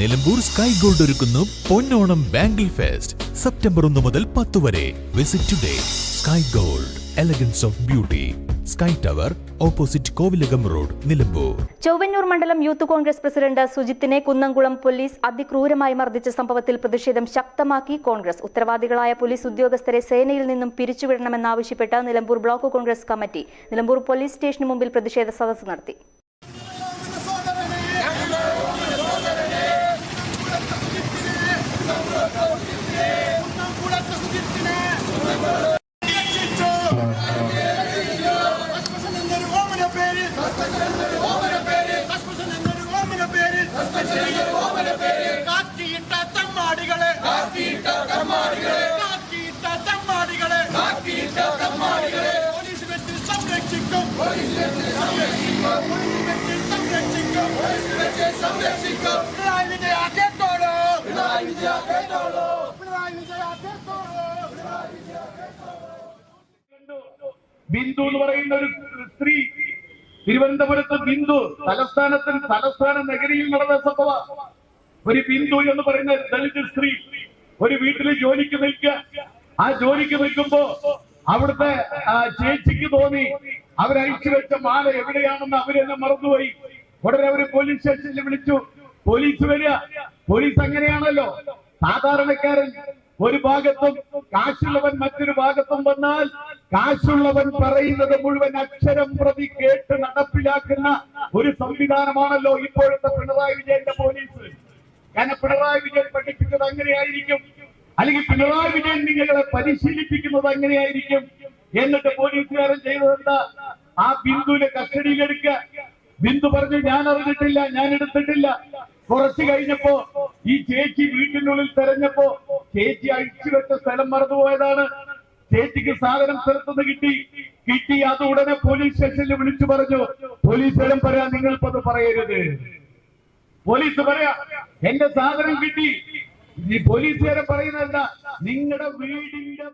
Nilambur sky gold ഒരുക്കുന്നു പൊന്നോണം bangle fest September ഒന്ന് മുതൽ പത്ത് വരെ. Visit today Sky Gold elegance of beauty Sky tower opposite Kovilakam road Nilambur Chowwannur മണ്ഡലം youth Congress president സുജിത്തിനെ Kunnamkulam police അതിക്രൂരമായി മർദ്ദിച്ച സംഭവത്തിൽ പ്രതിഷേധം ശക്തമാക്കി കോൺഗ്രസ് ഉത്തരവാദികളായ പോലീസ് ഉദ്യോഗസ്ഥരെ സേനയിൽ നിന്നും പിരിച്ചുവിടണമെന്നാവശ്യപ്പെട്ട് Nilambur block Congress committee Nilambur police സ്റ്റേഷന് മുമ്പിൽ പ്രതിഷേധ സദസ്സ് നടത്തി. முன்னம் கூட தகுதியிருக்கிறேன் ബിന്ദു എന്ന് പറയുന്ന ഒരു സ്ത്രീ. തിരുവനന്തപുരത്ത് ബിന്ദു തലസ്ഥാനത്തിൽ തലസ്ഥാന നഗരിയിൽ നടന്ന സംഭവ. ഒരു ബിന്ദു എന്ന് പറയുന്ന ദളിത് സ്ത്രീ ഒരു വീട്ടിൽ ജോലിക്ക് നിൽക്കുക. ആ ജോലിക്ക് നിൽക്കുമ്പോ അവിടുത്തെ ചേച്ചിക്ക് തോന്നി അവരയച്ചു വെച്ച മാല എവിടെയാണെന്ന് അവരെന്നെ മറന്നുപോയി. ഉടനെ അവർ പോലീസ് സ്റ്റേഷനിൽ വിളിച്ചു. പോലീസ് വരിക. പോലീസ് അങ്ങനെയാണല്ലോ. സാധാരണക്കാരൻ ഒരു ഭാഗത്തും കാശുള്ളവൻ മറ്റൊരു ഭാഗത്തും വന്നാൽ കാശുള്ളവൻ പറയുന്നത് മുഴുവൻ അക്ഷരം പ്രതി കേട്ട് നടപ്പിലാക്കുന്ന ഒരു സംവിധാനമാണല്ലോ ഇപ്പോഴത്തെ പിണറായി വിജയന്റെ പോലീസ്. കാരണം പിണറായി വിജയൻ പഠിപ്പിച്ചത് അങ്ങനെയായിരിക്കും. അല്ലെങ്കിൽ പിണറായി വിജയൻ നിങ്ങളെ പരിശീലിപ്പിക്കുന്നത് അങ്ങനെയായിരിക്കും. എന്നിട്ട് പോലീസുകാരൻ ചെയ്തതെന്താ ആ ബിന്ദുവിനെ കസ്റ്റഡിയിലെടുക്കുക ബിന്ദു പറഞ്ഞു ഞാൻ അറിഞ്ഞിട്ടില്ല ഞാൻ എടുത്തിട്ടില്ല. കുറച്ച് കഴിഞ്ഞപ്പോ ഈ ചേച്ചി വീട്ടിനുള്ളിൽ തെരഞ്ഞപ്പോ ചേച്ചി അഴിച്ചു വെച്ച സ്ഥലം മറന്നുപോയതാണ്. ചേച്ചിക്ക് സാധനം സ്ഥലത്തുനിന്ന് കിട്ടി. കിട്ടി. അത് ഉടനെ പോലീസ് സ്റ്റേഷനിൽ വിളിച്ചു പറഞ്ഞു. പോലീസുകാരൻ പറയാ നിങ്ങളിപ്പോ അത് പറയരുത്. പോലീസ് പറയാ എന്റെ സാധനം കിട്ടി. ഈ പോലീസുകാരൻ പറയുന്നത് നിങ്ങളുടെ വീടിന്റെ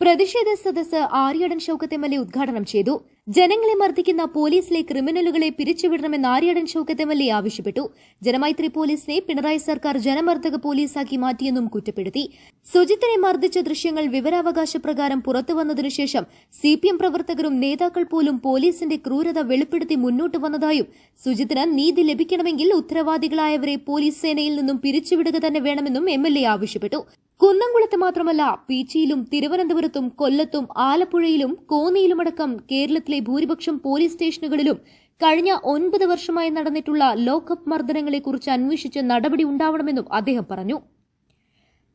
പ്രതിഷേധ സദസ് ആര്യടൻ ഷൌക്കത്ത് മല്ലി ഉദ്ഘാടനം ചെയ്തു. ജനങ്ങളെ മർദ്ദിക്കുന്ന പോലീസിലെ ക്രിമിനലുകളെ പിരിച്ചുവിടണമെന്ന് Aryadan Shoukath M L A ആവശ്യപ്പെട്ടു. ജനമൈത്രി പോലീസിനെ പിണറായി സർക്കാർ ജനമർദ്ദക പോലീസാക്കി മാറ്റിയെന്നും കുറ്റപ്പെടുത്തി. സുജിത്തിനെ മർദ്ദിച്ച ദൃശ്യങ്ങൾ വിവരാവകാശ പ്രകാരം പുറത്തുവന്നതിനുശേഷം സി പി എം പ്രവർത്തകരും നേതാക്കൾ പോലും പോലീസിന്റെ ക്രൂരത വെളിപ്പെടുത്തി മുന്നോട്ട് വന്നതായും സുജിത്തിന് നീതി ലഭിക്കണമെങ്കിൽ ഉത്തരവാദികളായവരെ പോലീസ് സേനയിൽ നിന്നും പിരിച്ചുവിടുക തന്നെ വേണമെന്നും എം എൽ എ ആവശ്യപ്പെട്ടു. കുന്നംകുളത്ത് മാത്രമല്ല പീച്ചിയിലും തിരുവനന്തപുരത്തും കൊല്ലത്തും ആലപ്പുഴയിലും കോന്നിയിലുമടക്കം കേരളത്തിലെ ഭൂരിപക്ഷം പോലീസ് സ്റ്റേഷനുകളിലും കഴിഞ്ഞ ഒൻപത് വർഷമായി നടന്നിട്ടുള്ള ലോക്കപ്പ് മർദ്ദനങ്ങളെക്കുറിച്ച് അന്വേഷിച്ച് നടപടി ഉണ്ടാവണമെന്നും അദ്ദേഹം പറഞ്ഞു.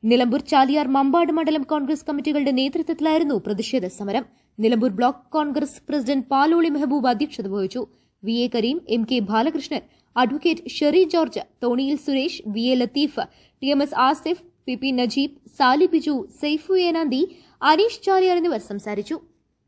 നിലമ്പൂർ ചാലിയാർ മമ്പാട് മണ്ഡലം കോൺഗ്രസ് കമ്മിറ്റികളുടെ നേതൃത്വത്തിലായിരുന്നു പ്രതിഷേധ സമരം. നിലമ്പൂർ ബ്ലോക്ക് കോൺഗ്രസ് പ്രസിഡന്റ് പാലോളി മെഹബൂബ് അധ്യക്ഷത വഹിച്ചു. V A Kareem M K Balakrishnan advocate Sherry George Thoniyil Suresh V A Latheef T M S Asif P P Najeeb Sali Biju Saifu Enanthi Aneesh Chaliyar എന്നിവർ സംസാരിച്ചു.